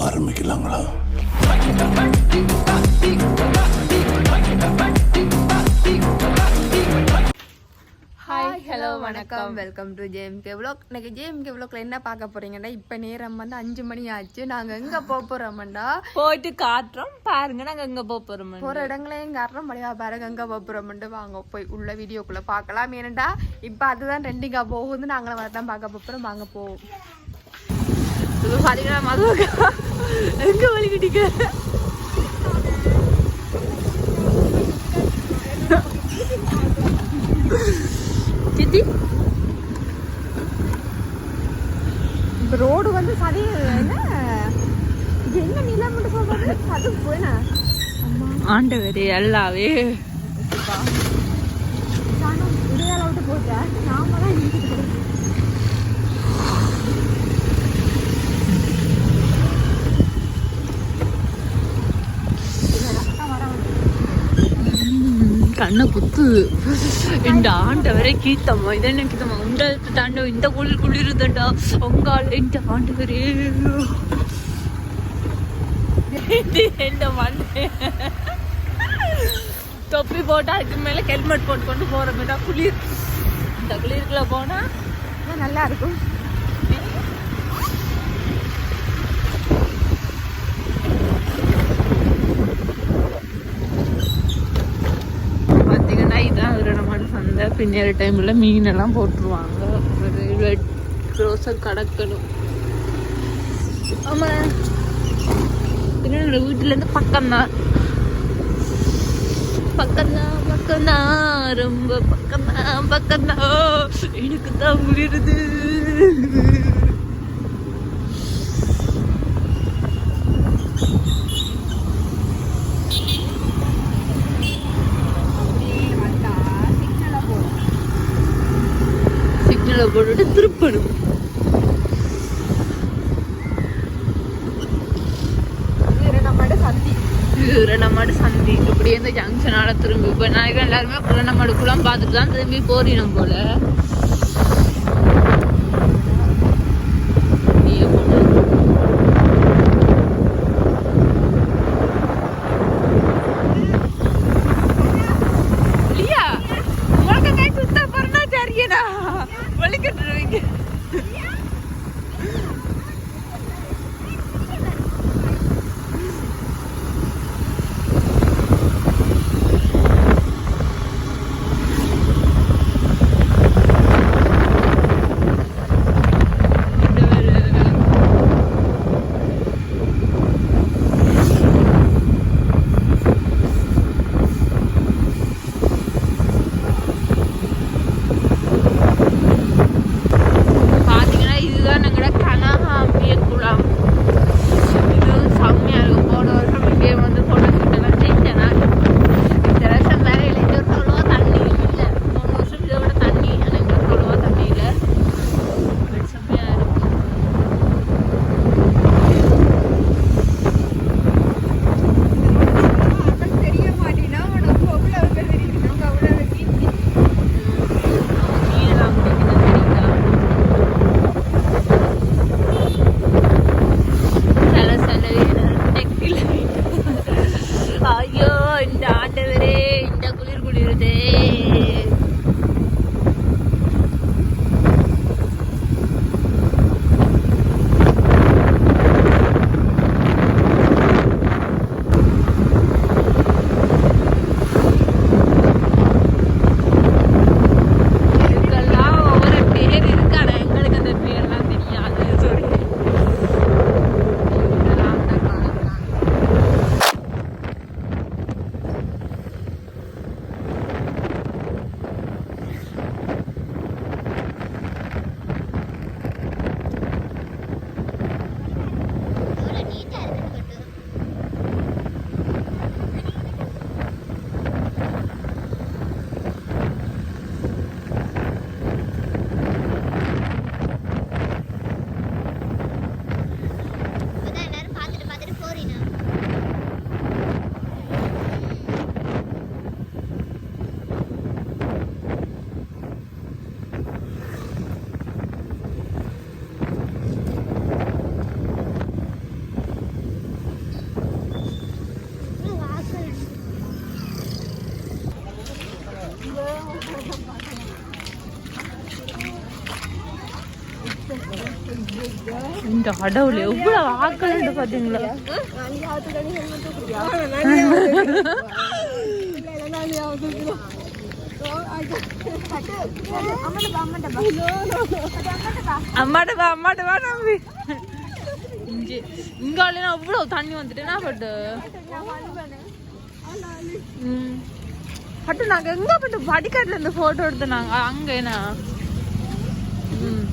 ஆரம்பிக்கலாங்களா? Hi hello வணக்கம். Welcome to JMK vlog இன்னைக்கு ஜேஎம்கே விளாக்ல என்ன பார்க்க போறீங்கன்னா இப்போ நேரம் வந்து அஞ்சு மணி ஆச்சு. நாங்கள் எங்கே போக போகிறோம்டா போயிட்டு காட்டுறோம். பாருங்க நாங்க எங்க போக போறோம் போகிற இடங்களையும் காரணம் மழையா பாருங்க எங்கே போக போகிறோம்ட்டு வாங்க. போய் உள்ள வீடியோக்குள்ளே பார்க்கலாம். ஏனண்டா இப்போ அதுதான் ரெண்டிங்காக போகுது நாங்களும் வர தான் பார்க்க போகிறோம் வாங்க போவோம். இது பார்த்தீங்கன்னா மதுவக்கா எங்கே வலிக்கிட்டீங்க சித்தி இப்போ ரோடு வந்து சரி என்ன என்ன நிலம் சொல்றது அது போயினா ஆண்டவரே எல்லாவே நாம தான் கண்ணை குத்து. இந்த ஆண்டவரே கீத்தம்மா இது என்ன கீத்தம்மா உண்ட தாண்ட இந்த குளிர் குளிருதண்டா? உங்கால் இந்த ஆண்டவரே என்ன மண்ணு. தொப்பி போட்டா அதுக்கு மேல ஹெல்மெட் போட்டு கொண்டு போறோம்டா குளிர். இந்த குளிருக்குள்ள போனா நல்லா இருக்கும் பார்த்தீங்கன்னா இதான் விரணமான சந்தை பின்னேற டைமில் மீனெல்லாம் போட்டுருவாங்க. ரயில்வே க்ரோஸை கடக்கணும். ஆமாம் என்னோட வீட்டிலேருந்து பக்கம்தான். பக்கம்தான் பக்கம்தான். ரொம்ப பக்கம்தான் பக்கம்தான். எனக்கு தான் முடியுது சிக்னலை போட்டுட்டு திருப்பணும். நம்மட சந்தி. இப்படியே இந்த ஜங்ஷனால திரும்பி இப்போ நான் எல்லாருமே நம்மளோட குளம் பார்த்துட்டு தான் திரும்பி போறினோம் போல. இந்த கடவுள் எவ்வளவு ஆக்கள் பாத்தீங்களா? அம்மாட்ட வா அம்மாட்ட வா நம்பி இங்கே இங்கால அவ்வளவு தண்ணி வந்துட்டுனா பட்டு ம். பட்டு நாங்க எங்க பட்டு படிக்கட்டுல இருந்து போட்டோ எடுத்தோம் நாங்க. அங்க என்ன? ம்.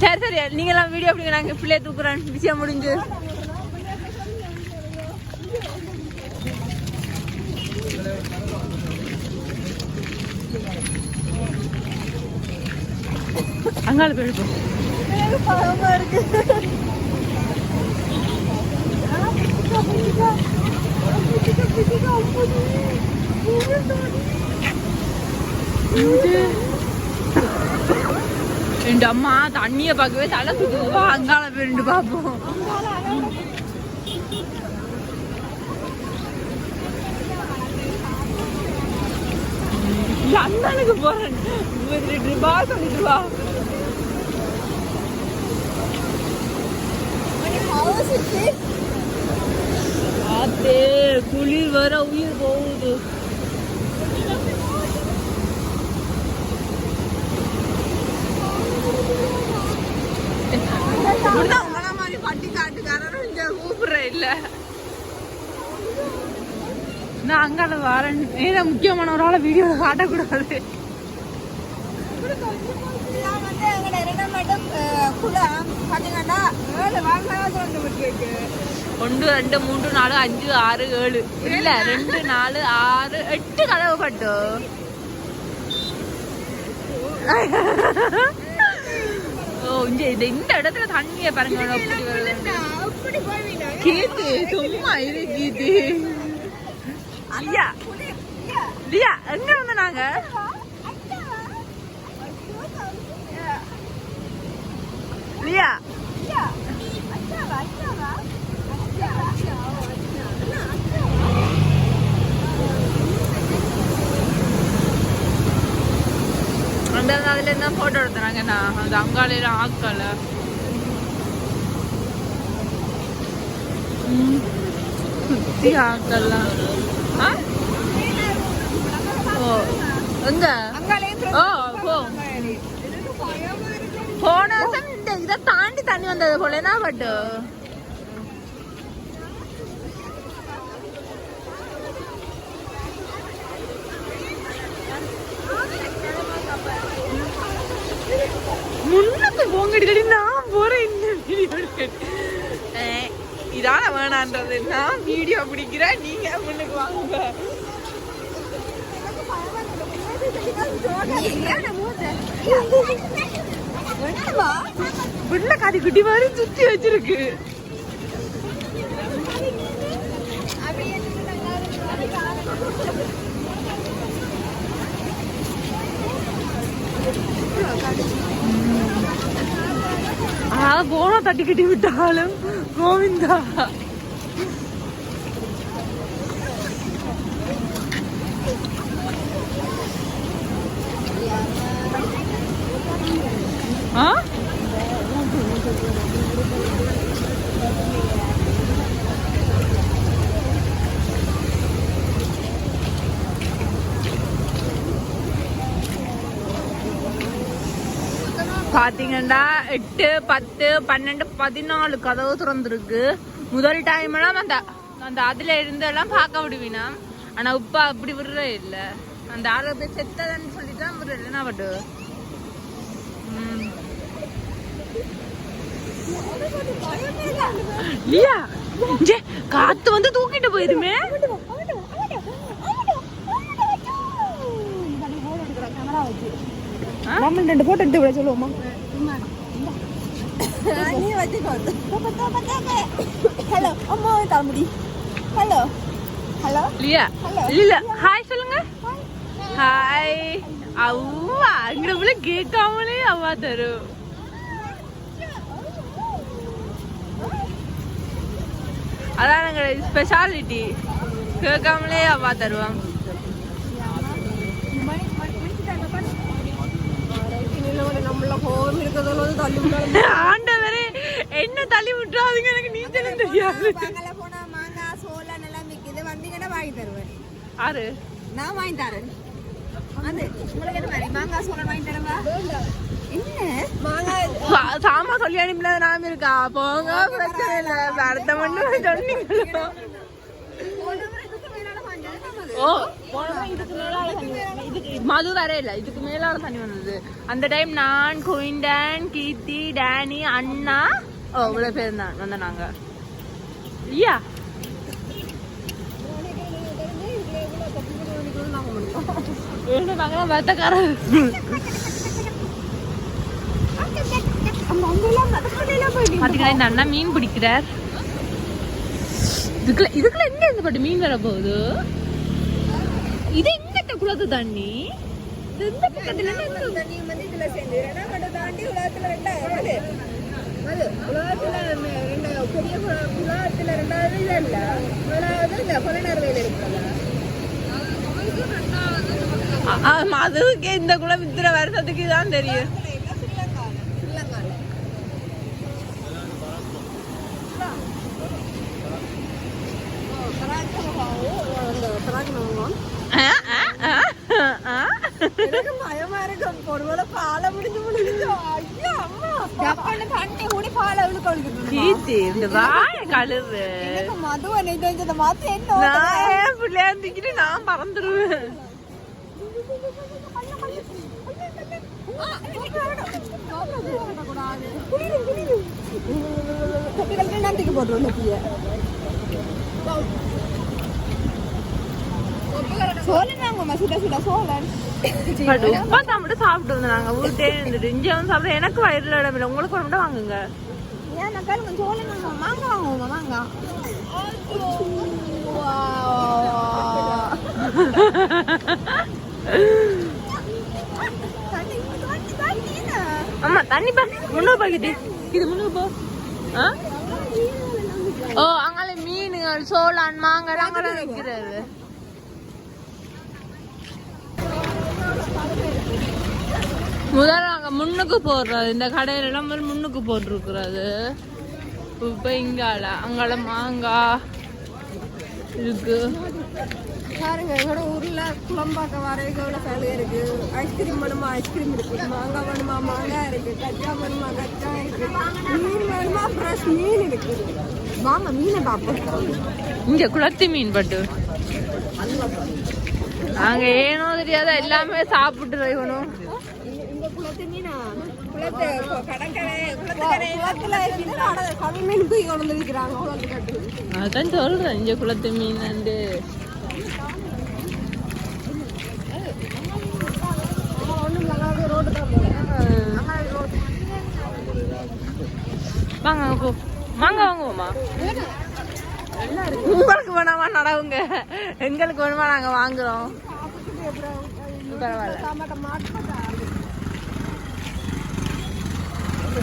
சரி சரி நீங்க எல்லாம் வீடியோ அப்படிங்க நாங்க பிள்ளைய தூக்குறேன் விஷயம் முடிஞ்சு அங்கால போயிருப்போம் என் அம்மா தண்ணிய பார்க்கவே தலை சுத்துவா அங்கால போயிருந்து பாப்போம். லண்டனுக்கு போறேன். வா சொல்லிட்டு வா. குளிர் வர உயிர் போகுது இப்படிதான் உங்கள மாதிரி பட்டி காட்டுக்காரரும் இங்க கூப்பிடுறேன் இல்ல நான் அங்கால வரேன். ஏன்னா முக்கியமான ஒரு ஆளை வீடியோ காட்டக்கூடாது. ஒன்று ரெண்டு மூன்று நாலு அஞ்சு ஆறு ஏழு. இல்ல ரெண்டு நாலு ஆறு எட்டு கதவு பட்டு ஓ இந்த இந்த இடத்துல தண்ணிய பாருங்க கீத்து சும்மா இது கீத்து லியா. லியா எங்க வந்த நாங்க? லியா. அந்த அதுல இருந்தா போட்டோ எடுத்துறாங்க? நான் அந்த அங்காலையில ஆக்கல ம். எங்க ஓ போ போன வருஷம் இந்த இதை தாண்டி தண்ணி வந்தது போல என்ன பட்டு முன்னுக்கு போங்கடி நான் போறேன் இந்த வீடியோ இதான வேணான்றது. நான் வீடியோ பிடிக்கிறேன். நீங்க முன்னுக்கு வாங்க. புள்ள காதி குட்டி மாதிரி சுத்தி வச்சிருக்கு. ஆ போனா தட்டி கட்டி விட்டாலும். గోవిందా பாத்தீங்கன்னா எட்டு பத்து பன்னெண்டு பதினாலு கதவு திறந்துருக்கு. முதல் டைம் எல்லாம் அந்த அந்த அதுல இருந்தெல்லாம் பார்க்க விடுவீனா. ஆனா இப்ப அப்படி விடுற இல்ல. அந்த ஆளு செத்ததுன்னு செத்ததன்னு சொல்லிட்டு தான் விடுறது பட்டு இல்லையா ஜே, காத்து வந்து தூக்கிட்டு போயிருமே. ஆ? ரெண்டு போட்டோ எடுத்து விட சொல்லுவோமா ஹலோ அம்மா தலைமுடி ஹலோ ஹலோ லியா இல்ல ஹாய் சொல்லுங்க. ஹாய் அவ்வா அங்க போல கேட்காமலே அவ்வா தரும் அதான் எங்க ஸ்பெஷாலிட்டி கேட்காமலே அவ்வா தருவான் கோவம் இருக்கிறதுல வந்து தள்ளி விட்டாலும் ஆண்டவரே என்ன தள்ளி விட்டுறாதீங்க எனக்கு நீச்சலும் தெரியாது ஆறு நான் வாங்கி தரேன் சாமா சொல்லி அனுப்பினது நாம இருக்கா போங்க பிரச்சனை இல்லை அடுத்த மண்ணு சொன்னீங்களோ ஓ மது வர இல்ல இதுக்கு மேலால தண்ணி வந்தது. அந்த டைம் நான் குயின்டன் கீர்த்தி டேனி அண்ணா ஓ இவ்வளவு பேர் தான் வந்த நாங்க. இல்லையா நாங்களாம் பாத்தீங்களா இந்த அண்ணா மீன் பிடிக்கிறார். இதுக்குள்ள இதுக்குள்ள எங்க இருந்து மீன் வர போகுது? இது எங்கிட்ட குளத்து தண்ணி. எந்த பக்கத்துல தண்ணி வந்து இதுல சேர்ந்து. ரெண்டாவது தாண்டி உலகத்துல ரெண்டாவது அது உலகத்துல ரெண்டு பெரிய உலகத்துல ரெண்டாவது இது இல்ல. முதலாவது இந்த புலனர்வையில் இருக்கிறதா ஆ- ஆமா, அதுக்கே இந்த குளம் இத்தனை வருஷத்துக்கு தான் தெரியும் ஸ்ரீலங்கால ஆ, ஆ, ஆ, ஆ. எனக்கு பயமா இருக்கு ஒருவேளை பாலை முடிஞ்சு முடிஞ்சு ஐயோ அம்மா ஜப்பான தண்ணி கூடி பாலை அவளுக்கு கீர்த்தி, இந்த வாய கழுவு எனக்கு மதுவை நீ தெரிஞ்சதை மாத்து என்ன நான் ஏன் பிள்ளையா இருந்துக்கிட்டு நான் பறந்துருவேன் நந்திக்கு உப்பா மட்டும் சாப்பிட்டு வந்தோம் நாங்க. வீட்டே இருந்துட்டு. இங்கே வந்து சாப்பிட எனக்கு வயிறுல இடம் இல்லை. உங்களுக்கு ஒரு மட்டும் வாங்குங்க. ஆமா தண்ணி பா. முன்னூறு பாக்கெட்டு இது முன்னூறு போ. ஓ அங்கால மீனுகள் சோளான் மாங்காய் அங்கெல்லாம் முதல்ல அங்க முன்னுக்கு போடுறது இந்த கடையில எல்லாம் முதல்ல முன்னுக்கு போட்டிருக்கிறது இப்ப இங்கால அங்கால மாங்காய் இருக்கு. பாருங்க எங்களோட ஊர்ல குளம்பாக்க வரைக்கும் எவ்வளவு சலுகை இருக்கு. ஐஸ்கிரீம் வேணுமா? ஐஸ்கிரீம் இருக்கு. மாங்காய் வேணுமா? மாங்காய் இருக்கு. கச்சா வேணுமா? கச்சா இருக்கு. மீன் வேணுமா? ஃப்ரெஷ் மீன் இருக்கு. வாங்க மீனை பார்ப்போம். இங்க குளத்தி மீன் பட்டு. அங்க ஏனோ தெரியாத எல்லாமே சாப்பிட்டு இவனும். அதான் சொல்றேன் இங்க குளத்து மீன் ஒன்றும் ரோடு வாங்க வாங்க வாங்குவோமா உங்களுக்கு வேணாமா நடவுங்க எங்களுக்கு வேணுமா நாங்க வாங்குறோம் பரவாயில்ல டமாட்டோ மாட்டோம் ஏமா எனக்கு திருப்பி வேந்துடவா சித்தா ஆ,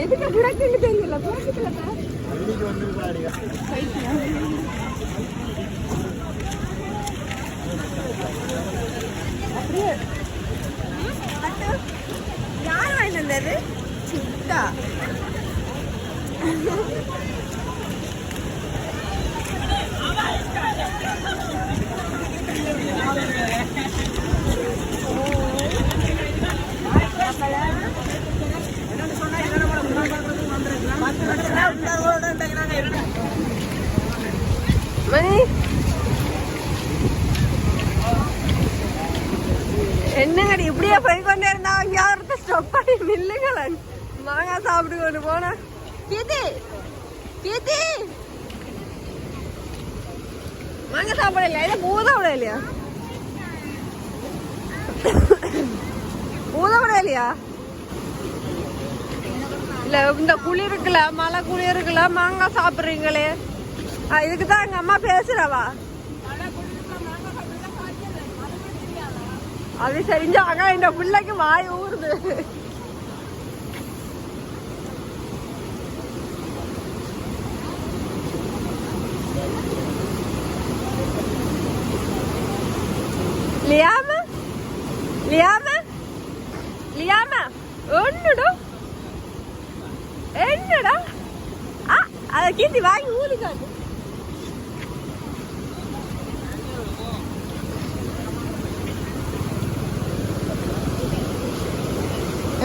எதுக்கு புடக்குன்னு தெரியல புடக்குல யார் வாங்கிட்டு வந்தது சித்தா என்னடி இப்படியே போய் கொண்டே இருந்தா யாருக்கு ஸ்டாப் பண்ணி நில்லுங்களேன் மாங்காய் சாப்பிட்டு கொண்டு போனா? கீதி கீதி மாங்காய் சாப்பிட இல்லையா? இல்லை பூதா விட இல்லையா? பூதா விட இல்லையா? இல்ல இந்த குளிருக்குல மழை குளிருக்குல மாங்காய் சாப்பிடுறீங்களே. இதுக்கு தான் எங்க அம்மா பேசுறவா? அது செஞ்சாங்க இந்த பிள்ளைக்கு வாய் ஊறுது லியாம லியாம லியாம ஒன்னுடா என்னடா ஆ அத கீர்த்தி வாங்கி ஊதி காட்டு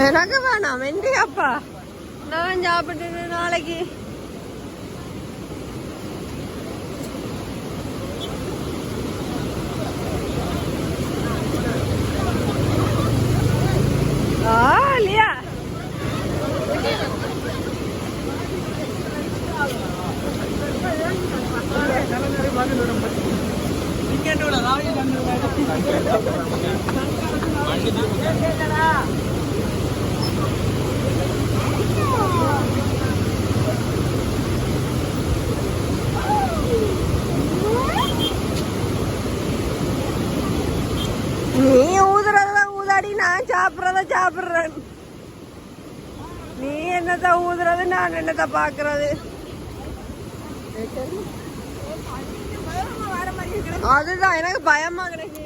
எனக்கு அப்பா நான் சாப்பிட்டு நாளைக்கு ஆ இல்லையா நீ ஊதுறத ஊதாடி நான் சாப்பிட்றத சாப்பிடுறேன். நீ என்னத்த ஊதுறது நான் என்னத்த பாக்குறது அதுதான் எனக்கு பயமா கிடைக்கு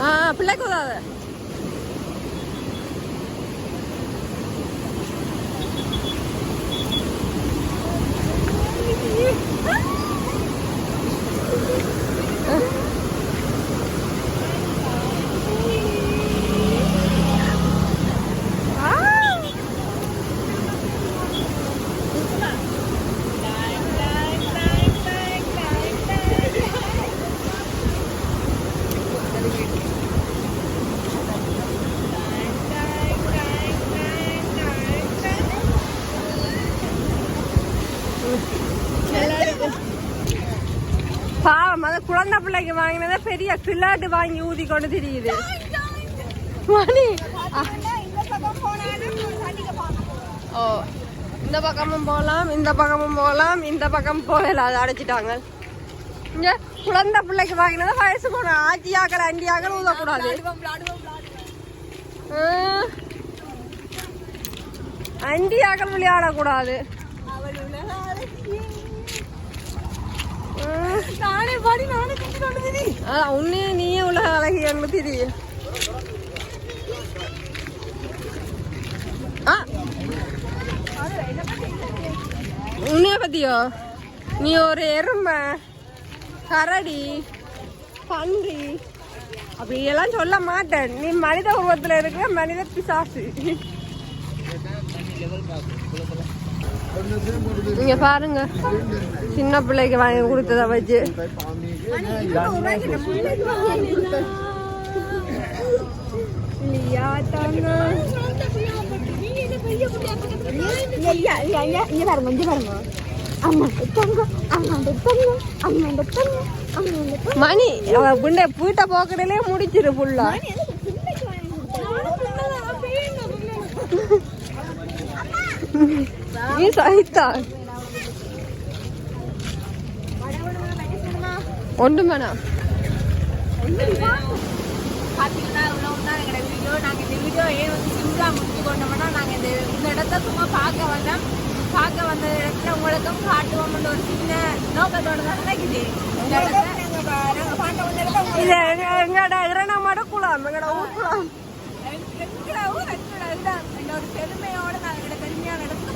ஆ பிள்ளைக்கு உதாத பாவம் அத குழந்தை பிள்ளைக்கு வாங்கினத பெரிய கிளாட்டு வாங்கி ஊதி கொண்டு திரியுது. மணி. ஓ இந்த பக்கமும் போகலாம் இந்த பக்கமும் போகலாம் இந்த பக்கம் போகல அதை அடைச்சிட்டாங்க. இங்க குழந்தை பிள்ளைக்கு வாங்கினத வயசு போன ஆச்சியாக்கள் அண்டியாக்கள் ஊதக்கூடாது ஆ. அண்டியாக்கள் விளையாடக்கூடாது நானே பாடி நானே உன்னே நீயே உள்ள அழகி அங்க திரி ஆ. உன்னைய பத்தியோ? நீ ஒரு எறும்பை கரடி பன்றி அப்படியெல்லாம் சொல்ல மாட்டேன். நீ மனித உருவத்தில் இருக்கிற மனித பிசாசு. இங்க பாருங்க. சின்ன பிள்ளைக்கு வாங்கி கொடுத்தத வச்சு. இல்லையா தாங்க இங்க பாருங்க இங்க பாருங்க மணி அவ வீட்டை போக்கடையிலே முடிச்சிரு நீ சகித்தா ஒன்று வேணாம் பார்த்தீங்கன்னா இவ்வளோ தான் எங்களோட வீடியோ நாங்கள் இந்த வீடியோ ஏன் வந்து சிம்பிளாக முடிச்சு கொண்டோம்னா நாங்கள் இந்த இந்த இடத்த சும்மா பார்க்க வந்தோம் பார்க்க வந்த இடத்துல உங்களுக்கும் காட்டுவோம்ன்ற ஒரு சின்ன நோக்கத்தோட தான் நினைக்குது இந்த இடத்த நாங்கள் பார்க்க வந்த இடத்த இது எங்க- எங்கட இரணமாட குளம்? எங்கட ஊர்? குளம் எங்களோட ஊர் எங்களோட பெருமையோட நாங்கள் எங்களோட பெருமையான